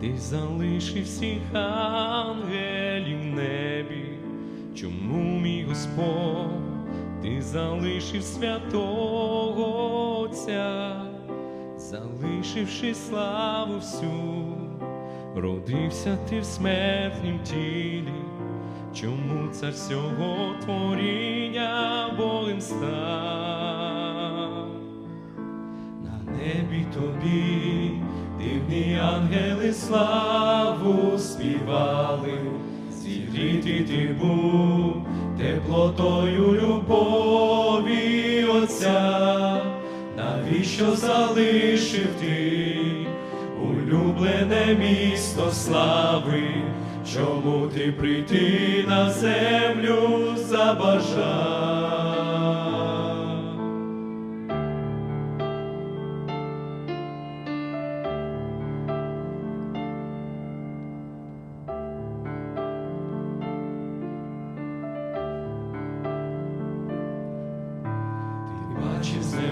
ти залишив всіх ангелів в небі. Чому мій Господь, ти залишив святого Отця, залишивши славу всю, родився ти в смертнім тілі. Чому цар всього творіння Богом став? На тобі дивні ангели славу співали, зігріти ти був теплотою любові Отця, навіщо залишив ти улюблене місто слави? Чому ти прийти на землю забажав?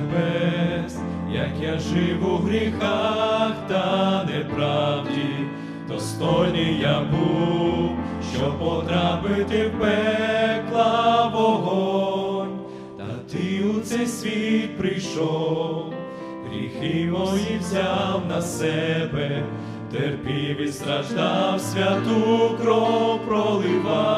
Небес, як я жив у гріхах та неправді, достойний я був, щоб потрапити в пекла вогонь, та ти у цей світ прийшов, гріхи мої взяв на себе, терпів і страждав, святу кров проливав.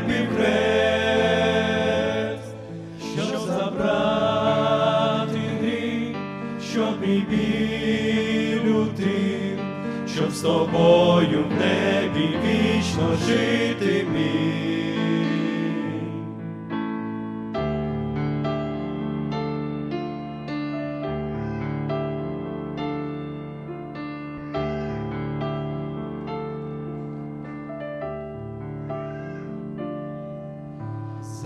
Витерпів хрест, щоб забрати гріх, щоб мій біль утим, щоб з тобою в небі вічно жити міг.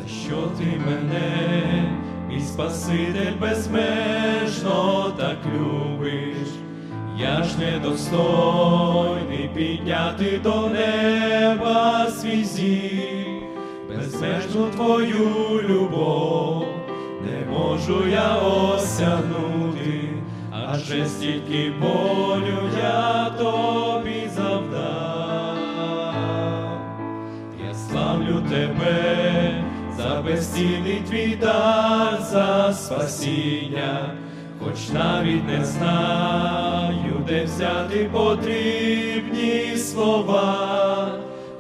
За що ти мене, мій Спаситель безмежно так любиш, я ж недостойний підняти до неба свій зір, безмежну твою любов, не можу я осягнути, адже стільки болю я тобі завдав. Я славлю тебе безцінний твій дар, за спасіння, хоч навіть не знаю, де взяти потрібні слова,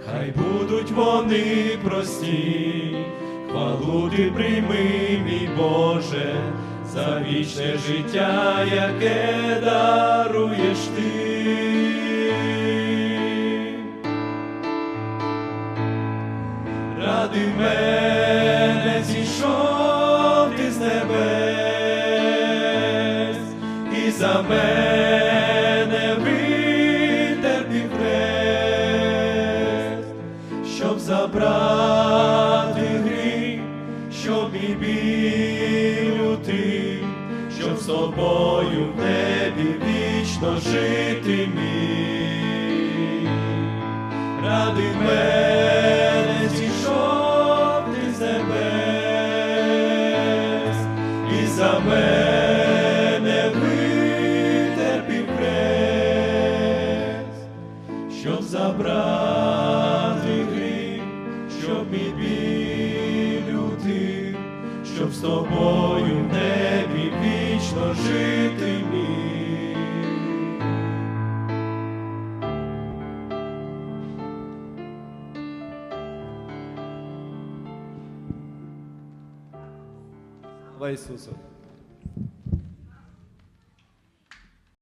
хай будуть вони прості, хвалу ти прийми, мій Боже, за вічне життя, яке даруєш ти. Ради мене і за мене витерпів хрест, щоб забрати гріх, щоб мій біль утим, щоб з тобою в небі вічно жити міг. Ради мене зійшов ти з небес, і за мене щоб забрати гріх, щоб мій біль утим, щоб з тобою в небі вічно жити міг. Слава Ісусу!